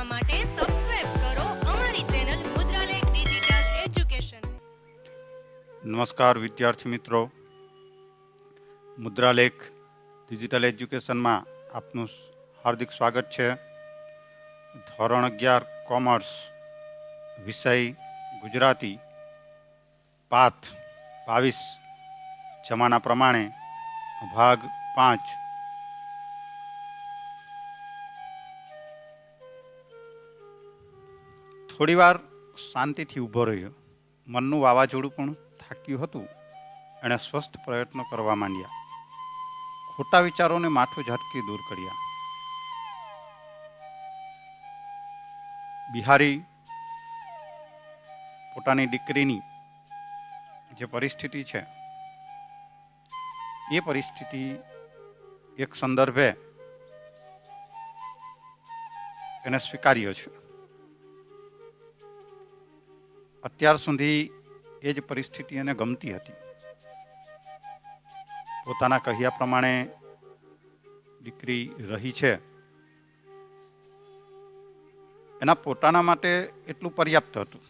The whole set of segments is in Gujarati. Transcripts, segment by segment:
જોવા માટે સબસ્ક્રાઇબ કરો અમારી ચેનલ મુદ્રાલેખ ડિજિટલ એજ્યુકેશન નમસ્કાર વિદ્યાર્થી મિત્રો. મુદ્રાલેખ ડિજિટલ એજ્યુકેશનમાં આપનું હાર્દિક સ્વાગત છે. ધોરણ અગિયાર કોમર્સ વિષય, ગુજરાતી, પાથ, બાવીસ, જમાના પ્રમાણે, ભાગ પાંચ. થોડીવાર શાંતિથી ઊભો રહ્યો. મનનું વાવાઝોડું પણ થાક્યું હતું. એણે સ્વસ્થ પ્રયત્નો કરવા માંડ્યા. ખોટા વિચારોને માથું ઝટકી દૂર કર્યા. બિહારી પોતાની દીકરીની જે પરિસ્થિતિ છે, એ પરિસ્થિતિ એક સંદર્ભે એને સ્વીકાર્યો છે. અત્યાર સુધી એ જ પરિસ્થિતિ એને ગમતી હતી. પોતાના કહ્યા પ્રમાણે દીકરી રહી છે. એના પોતાના માટે એટલું પર્યાપ્ત હતું.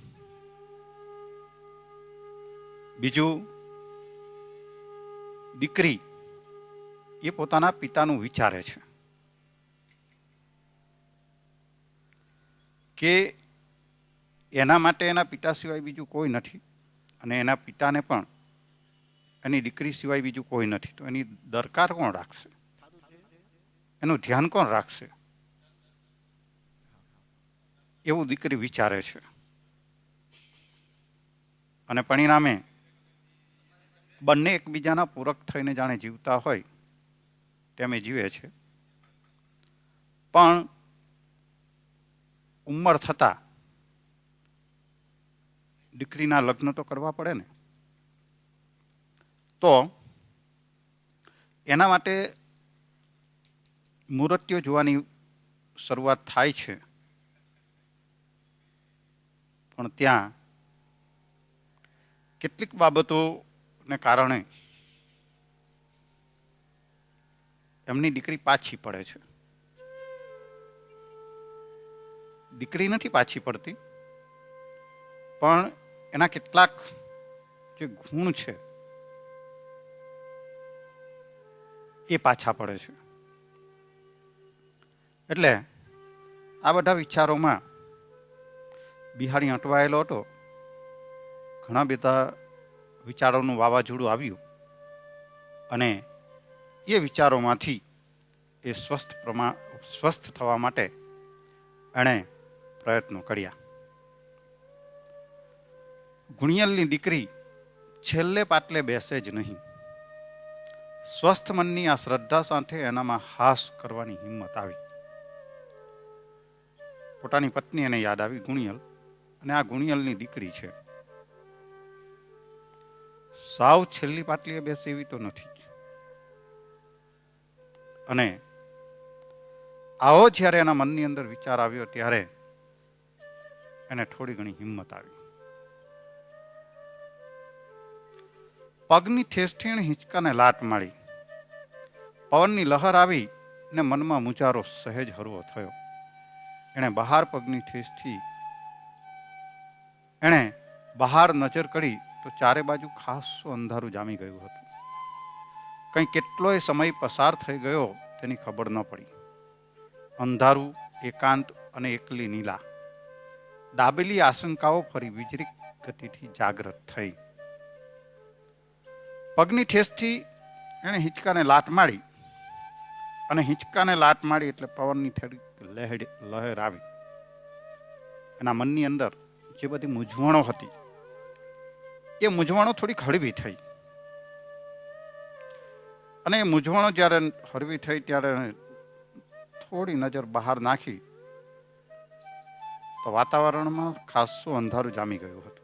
બીજું, દીકરી એ પોતાના પિતાનું વિચારે છે કે એના માટે એના પિતા સિવાય બીજું કોઈ નથી. અને એના પિતાને પણ એની દીકરી સિવાય બીજું કોઈ નથી. તો એની દરકાર કોણ રાખશે? એનું ધ્યાન કોણ રાખશે? એવું દીકરી વિચારે છે. અને પરિણામે બંને એકબીજાના પૂરક થઈને જાણે જીવતા હોય તેમ એ જીવે છે. પણ ઉંમર થતાં દીકરીના લગ્ન તો કરવા પડે ને. તો એના માટે મૂર્તિઓ જોવાની શરૂઆત થાય છે. પણ ત્યાં કેટલીક બાબતોને કારણે એમની દીકરી પાછી પડે છે. દીકરી નથી પાછી પડતી, પણ એના કેટલાક જે ગુણ છે, એ પાછા પડે છે. એટલે આ બધા વિચારોમાં બિહારી અટવાયેલો હતો. ઘણા બધા વિચારોનું વાવાઝોડું આવ્યું અને એ વિચારોમાંથી એ સ્વસ્થ પ્રમાણ સ્વસ્થ થવા માટે એણે પ્રયત્નો કર્યા. ગુણિયલની દીકરી છેલ્લે પાટલે બેસે જ નહીં. સ્વસ્થ મનની આ શ્રદ્ધા સાથે એનામાં હાસ કરવાની હિંમત આવી. પોતાની પત્ની એને યાદ આવી, ગુણિયલ, અને આ ગુણિયલની દીકરી છે. સાવ છેલ્લી પાટલીએ બેસે એવી તો નથી જ. અને આવો જ્યારે એના મનની અંદર વિચાર આવ્યો ત્યારે એને થોડી ઘણી હિંમત આવી. પગની ઠેસઠીણ હિંચકાને લાટ મારી. પવનની લહર આવી ને મનમાં મુજારો સહેજ હરવો થયો. એણે બહાર પગની ઠેસથી એણે બહાર નજર કરી તો ચારે બાજુ ખાસું અંધારું જામી ગયું હતું. કંઈ કેટલોય સમય પસાર થઈ ગયો તેની ખબર ન પડી. અંધારું, એકાંત અને એકલી નીલા. ડાબેલી આશંકાઓ ફરી વીજળી ગતિથી જાગૃત થઈ. પગની ઠેસથી એણે હિંચકાને લાટ મારી અને હિંચકાને લાટ મારી એટલે પવનની ઠેડી લહેર લહેર આવી એના મનની અંદર જે બધી મૂંઝવણો હતી, એ મૂંઝવણો થોડીક હળવી થઈ. અને એ મૂંઝવણો જ્યારે હળવી થઈ ત્યારે થોડી નજર બહાર નાખી, તો વાતાવરણમાં ખાસું અંધારું જામી ગયું હતું.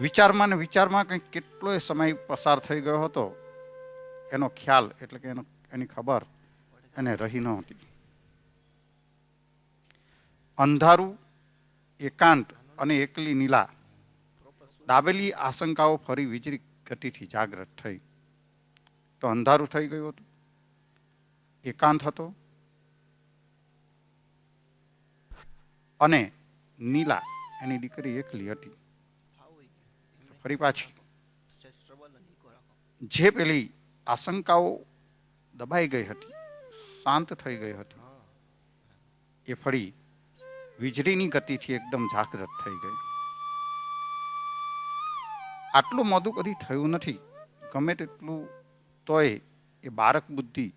વિચારમાં ને વિચારમાં કંઈક કેટલોય સમય પસાર થઈ ગયો હતો, એનો ખ્યાલ એટલે કે એનો, એની ખબર એને રહી નહોતી અંધારું, એકાંત અને એકલી નીલા ડાબેલી આશંકાઓ ફરી વીજળી ગતિથી થઈ. થઈ. તો અંધારું થઈ ગયું હતું, એકાંત હતો અને નીલા એની દીકરી એકલી હતી ફરી પાછી જે પેલી આશંકાઓ દબાઈ ગઈ હતી શાંત થઈ ગઈ હતી એ ફરી વીજળીની ગતિથી એકદમ જાગૃત થઈ ગઈ. આટલું મોદું કદી થયું નથી ગમે તેટલું તોય એ બાળક બુદ્ધિ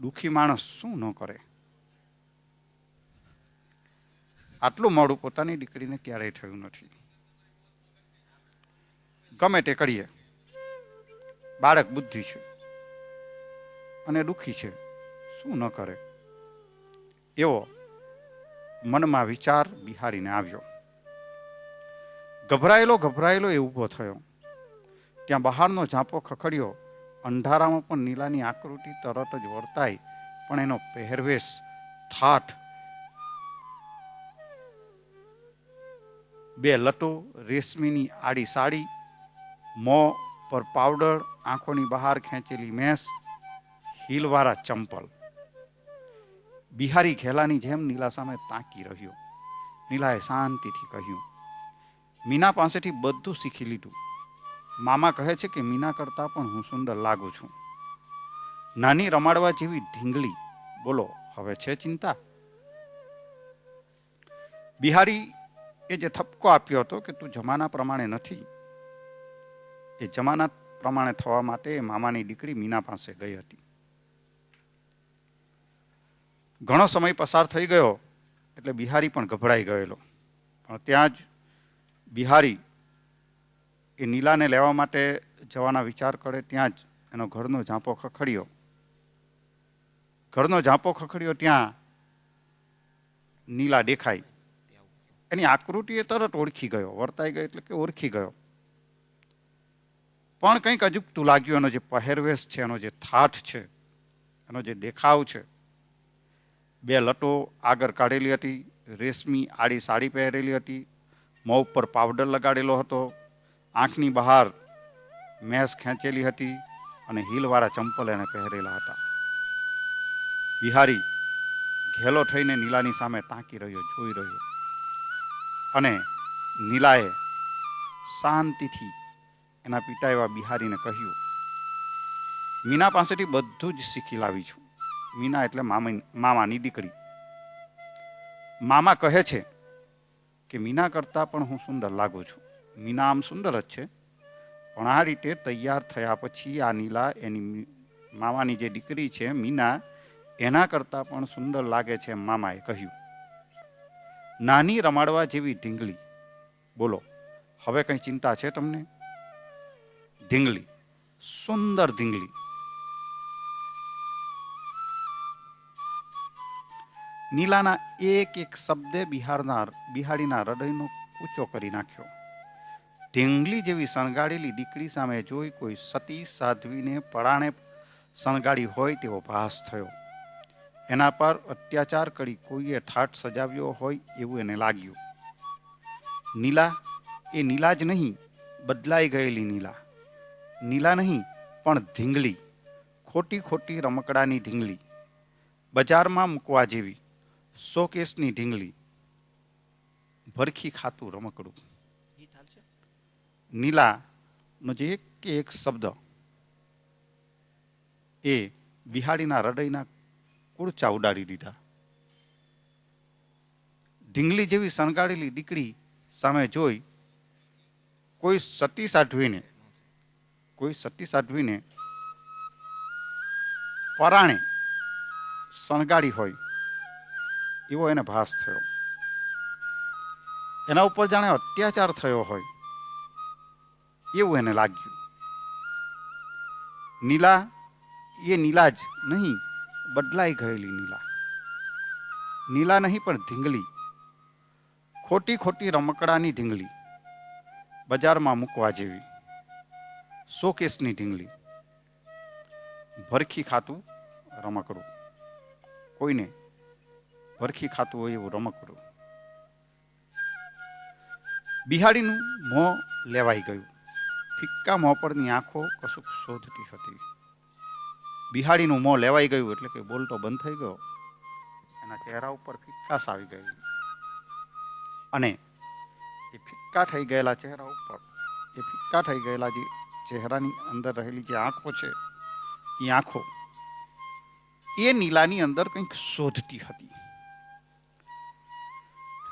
દુઃખી માણસ શું ન કરે? આટલું મોડું પોતાની દીકરીને ક્યારેય થયું નથી. ગમે તે કરીએ. બાળક બુદ્ધિ છે અને દુઃખી છે. શું ન કરે? એવો મનમાં વિચાર બિહારીને આવ્યો. ગભરાયેલો ગભરાયેલો એ ઊભો થયો. ત્યાં બહારનો ઝાંપો ખખડ્યો. અંધારામાં પણ નીલાની આકૃતિ તરત જ વર્તાય પણ એનો પહેરવેશ થાઠ બે લટો રેશમીની આડી સાડી મોં પર પાવડર, આંખોની બહાર ખેંચેલી મેસ હીલવાળા ચંપલ. બિહારી ઘેલાની જેમ નીલા સામે તાકી રહ્યો. નીલાએ શાંતિથી કહ્યું, મીના પાસેથી બધું શીખી લીધું. મામા કહે છે કે મીના કરતાં પણ હું સુંદર લાગુ છું. નાની રમાડવા જેવી ઢીંગલી. બોલો, હવે છે ચિંતા? બિહારી એ જે થપકો આપ્યો હતો કે તું જમાના પ્રમાણે નથી એ જમાનાત પ્રમાણે થવા માટે મામાની દીકરી મીના પાસે ગઈ હતી. ઘણો સમય પસાર થઈ ગયો એટલે બિહારી પણ ગભરાઈ ગયેલો. પણ ત્યાં જ બિહારી એ નીલાને લેવા માટે જવાના વિચાર કરે ત્યાં જ એનો ઘરનો ઝાંપો ખખડ્યો. ઘરનો ઝાંપો ખખડ્યો ત્યાં નીલા દેખાઈ. એની આકૃતિ એ તરત ઓળખી ગયો, વર્તાઈ ગયો એટલે કે ઓળખી ગયો. પણ કંઈક અજુકતું લાગ્યું એનો જે પહેરવેશ છે, એનો જે થાઠ છે, એનો જે દેખાવ છે, બે લટો આગળ કાઢેલી હતી, રેશમી આડી સાડી પહેરેલી હતી, મોં ઉપર પાવડર લગાડેલો હતો, આંખની બહાર મેસ ખેંચેલી હતી અને હીલવાળા ચંપલ એને પહેરેલા હતા. બિહારી ઘેલો થઈને નીલાની સામે તાંકી રહ્યો, જોઈ રહ્યો. અને નીલાએ શાંતિથી એના પિતા એવા બિહારીને કહ્યું, મીના પાસેથી બધું જ શીખી લાવી છું. મીના એટલે મામા, મામાની દીકરી. મામા કહે છે કે, મીના કરતાં પણ હું સુંદર લાગુ છું. મીના આમ સુંદર જ છે, પણ આ રીતે તૈયાર થયા પછી આ નીલા એની મામાની જે દીકરી છે, મીના, એના કરતાં પણ સુંદર લાગે છે મામાએ કહ્યું. નાની રમાડવા જેવી ઢીંગલી. બોલો, હવે કંઈ ચિંતા છે તમને? ઢીંગલી, સુંદર ઢીંગલી. નીલાના એક એક શબ્દે બિહારના બિહાડીના હૃદયનો ઊંચો કરી નાખ્યો. ઢીંગલી જેવી શણગાડેલી દીકરી સામે જોઈ કોઈ સતી સાધ્વીને પડાણે શણગાડી હોય તેવો ભાસ થયો. એના પર અત્યાચાર કરી કોઈએ ઠાઠ સજાવ્યો હોય એવું એને લાગ્યું. નીલા, એ નીલા જ નહીં, બદલાઈ ગયેલી નીલા. નીલા નહીં, પણ ધીંગલી ખોટી ખોટી રમકડાની ધીંગલી બજારમાં મૂકવા જેવી શોકેસની ઢીંગલી. ભરખી ખાતું રમકડું. નીલાનો જે એક એક શબ્દ એ બિહાડીના હૃદયના કુડચા ઉડાડી દીધા. ઢીંગલી જેવી શણગાડેલી દીકરી સામે જોઈ કોઈ સતી સાધ્વીને કોઈ સતી સાધ્વીને પરાણે શણગાડી હોય, એવો એને ભાસ થયો. એના ઉપર જાણે અત્યાચાર થયો હોય, એવું એને લાગ્યું. નીલા, એ નીલા જ નહીં, બદલાઈ ગયેલી નીલા. નીલા નહીં પણ ધીંગલી ખોટી ખોટી રમકડાની ઢીંગલી બજારમાં મૂકવા જેવી. શોકેસની ઢીંગલી. ભરખી ખાતું રમકડું. કોઈને ભરખી ખાતું હોય એવું રમકડું. બિહાડીનું મોં લેવાઈ ગયું. ફિક્કા મોં પરની આંખો કશુંક શોધતી હતી. બિહાડીનું મોં લેવાઈ ગયું એટલે કે બોલતો બંધ થઈ ગયો. એના ચહેરા ઉપર ફિક્કાસ આવી ગઈ અને એ ફિક્કા થઈ ગયેલા ચહેરા ઉપર, એ ફિક્કા થઈ ગયેલા જે ચહેરાની અંદર રહેલી જે આંખો છે, એ આંખો એ નીલાની અંદર કંઈક શોધતી હતી.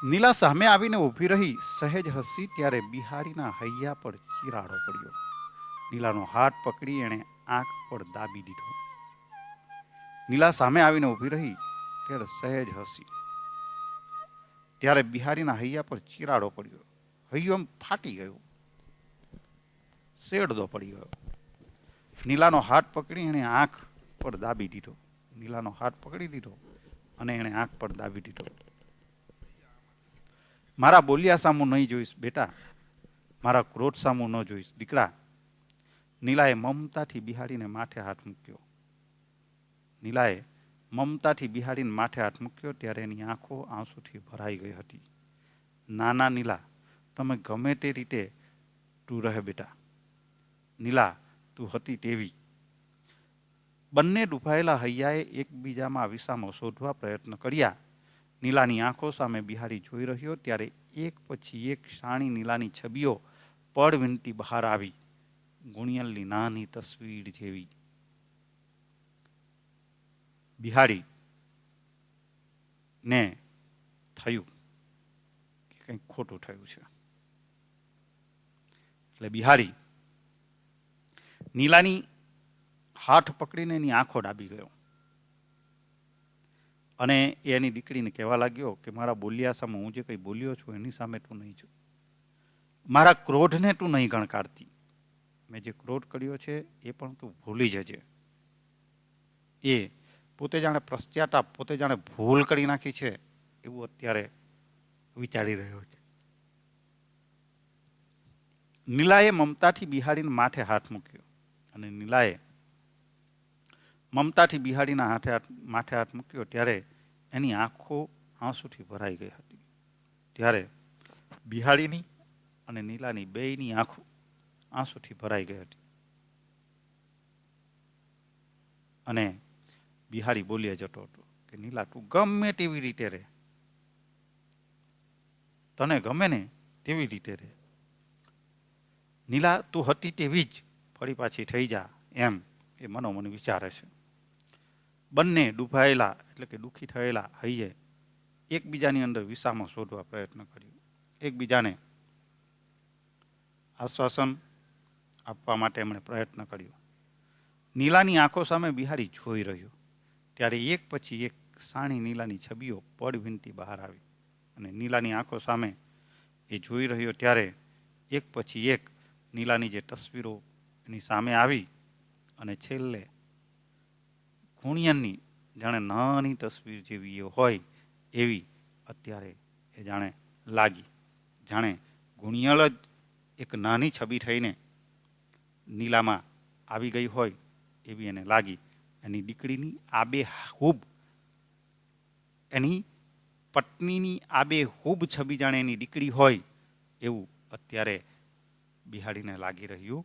નીલા સામે આવીને ઊભી રહી, સહેજ હસી ત્યારે બિહારીના હૈયા પર ચિરાડો પડ્યો. નીલાનો હાથ પકડી એણે આંખ પર દાબી દીધો. નીલા સામે આવીને ઊભી રહી ત્યારે સહેજ હસી. ત્યારે બિહારીના હૈયા પર ચિરાડો પડ્યો. હૈયો આમ ફાટી ગયો. શેડદો પડી ગયો. નીલાનો હાથ પકડી એણે આંખ પર દાબી દીધો. નીલાનો હાથ પકડી દીધો અને એણે આંખ પર દાબી દીધો. મારા બોલ્યા સામું નહીં જોઈશ બેટા. મારા ક્રોધ સામું ન જોઈશ. દીકરા, નીલાએ મમતાથી બિહાડીને માથે હાથ મૂક્યો. નીલાએ મમતાથી બિહાડીને માથે હાથ મૂક્યો ત્યારે એની આંખો આંસુથી ભરાઈ ગઈ હતી. નાના નીલા, તમે ગમે તે રીતે તું રહે બેટા. નીલા, તું હતી તેવી. બંને ડૂબાયેલા હૈયાએ એકબીજામાં વિસામો શોધવા પ્રયત્ન કર્યા. નીલાની આંખો સામે બિહારી જોઈ રહ્યો ત્યારે એક પછી એક શાણી નીલાની છબીઓ પડ વિનતી બહાર આવી. ગુણિયલની નાની તસવીર જેવી. બિહારી, ને થયું કંઈક ખોટું થયું છે. એટલે બિહારી નીલાની હાથ પકડીને એની આંખો ડાબી ગયો. અને એ એની દીકરીને કહેવા લાગ્યો કે, મારા બોલ્યા સામે હું જે કંઈ બોલ્યો છું એની સામે તું નહીં છું મારા ક્રોધને તું નહીં ગણકારતી. મેં જે ક્રોધ કર્યો છે એ પણ તું ભૂલી જજે. એ પોતે જાણે પ્રશ્ચાતા પોતે જાણે ભૂલ કરી નાખી છે એવું અત્યારે વિચારી રહ્યો છે. નીલાએ મમતાથી બિહારીને માથે હાથ મૂક્યો. અને નીલાએ મમતાથી બિહારીના હાથે હાથ, માથે હાથ મૂક્યો ત્યારે એની આંખો આંસુથી ભરાઈ ગઈ હતી. ત્યારે બિહારીની અને નીલાની બેયની આંખો આંસુથી ભરાઈ ગઈ હતી. અને બિહારી બોલ્યા જતો હતો કે, નીલા, તું ગમે તેવી રીતે રહે. તને ગમે ને તેવી રીતે રહે. નીલા, તું હતી તેવી જ ફરી પાછી થઈ જા એમ એ મનોમન વિચારે છે. બંને ડૂબાયેલા એટલે કે દુઃખી થયેલા હૈયે એકબીજાની અંદર વિસામો શોધવા પ્રયત્ન કર્યો. એકબીજાને આશ્વાસન આપવા માટે એમણે પ્રયત્ન કર્યો. નીલાની આંખો સામે બિહારી જોઈ રહ્યો. ત્યારે એક પછી એક સાણી નીલાની છબીઓ પડ બહાર આવી અને નીલાની આંખો સામે એ જોઈ રહ્યો ત્યારે એક પછી એક નીલાની જે તસવીરો એની સામે આવી અને છેલ્લે ગુણિયનની જાણે નાની તસવીર જેવી એ હોય એવી અત્યારે એ જાણે લાગી. જાણે ગુણિયાળ જ એક નાની છબી થઈને નીલામાં આવી ગઈ હોય એવી એને લાગી. એની દીકરીની આબે હૂબ, એની પત્નીની આબે હૂબ છબી જાણે એની દીકરી હોય એવું અત્યારે બિહાડીને લાગી રહ્યું